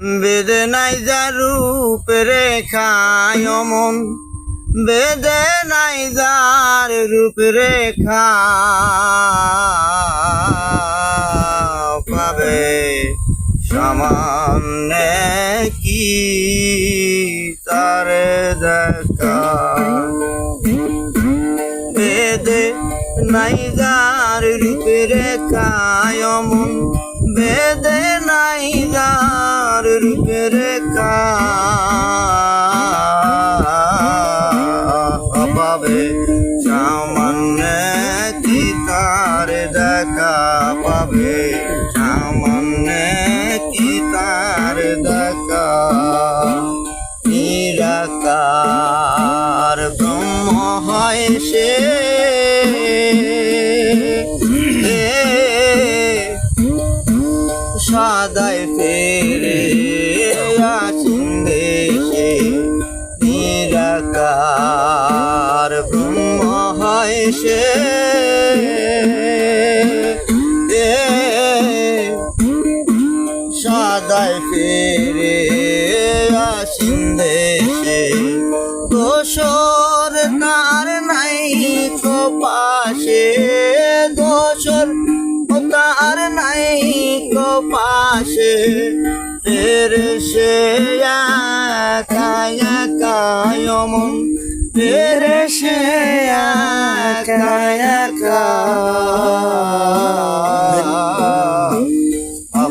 বেদে নাই যা রেখায় অমন বেদে নাই যার রূপ রেখা পাবে সামান্য কি দেখা? বেদে নাই যার রূপ রেখায় অমন পাবে সামান্য কি তার দেখা পাবে। সামান্য কি তার দেখা। নিরাকার ব্রহ্ম হয় সে। সদাই ফেরে আসিন দেশে। নিরাকার পাশে ফের সে কায়মন ফের সে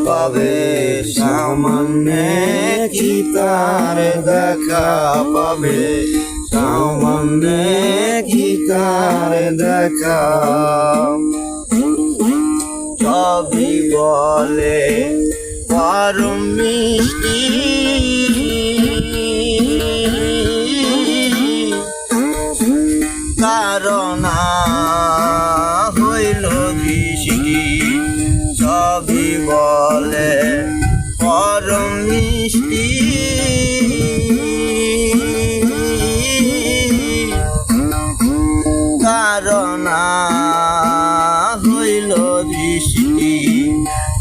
পাবে সামান্য কি তার দেখা পাবে? সামান্য কি তার দেখা? সবই বলে পরম মিষ্টি। কারণ হইল বৃষ্টি সবই বলে পরম মিষ্টি। কারণ হইল দৃষ্টি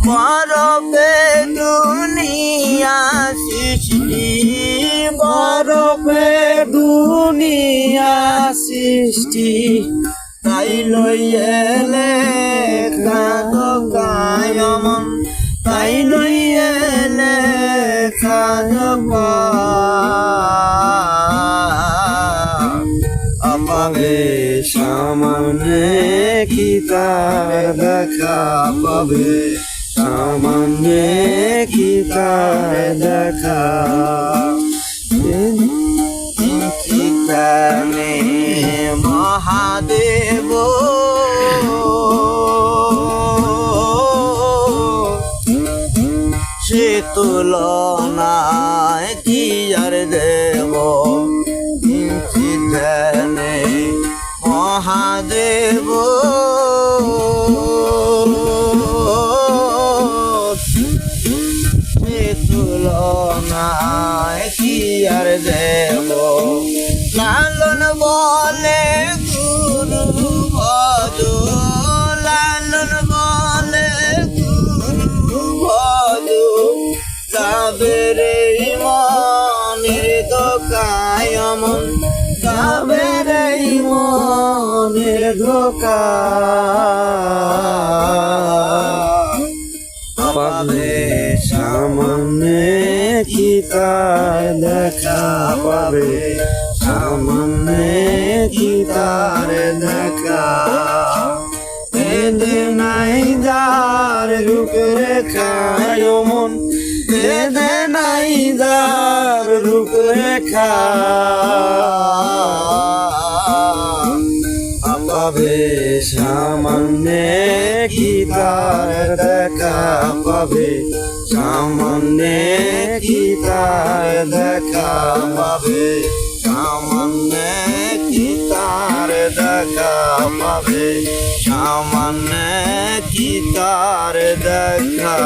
দুনিয়া সৃষ্টি বরফে দুনিয়া সৃষ্টি তাই লইয়েলে খাদ কায়মন তাই লইয়েলে খাদ পাবে সামান্য কি তার দেখা পাবে সামান্য তার দেখা চিত্তানে মহাদেব সে তুলনায় কি আর দেব চিত্তানে মহাদেব লালন বলে গুরু ভজ লালন বলে গুরু ভজ কাবেরে মনের দোকায়মন কাবেরে মনের ধোকা। পাবে সামান্য কি দেখা পাবে সামান্য কি দেখা বেদে নাই দার রূপ রেখায় মন বেদে নাই দার রূপ রেখা পাবে সামান্য কি তার দেখা পাবে। সামনে কি তার দেখা পাবে। সামনে কি তার দেখা পাবে। সামনে কি তার দেখা।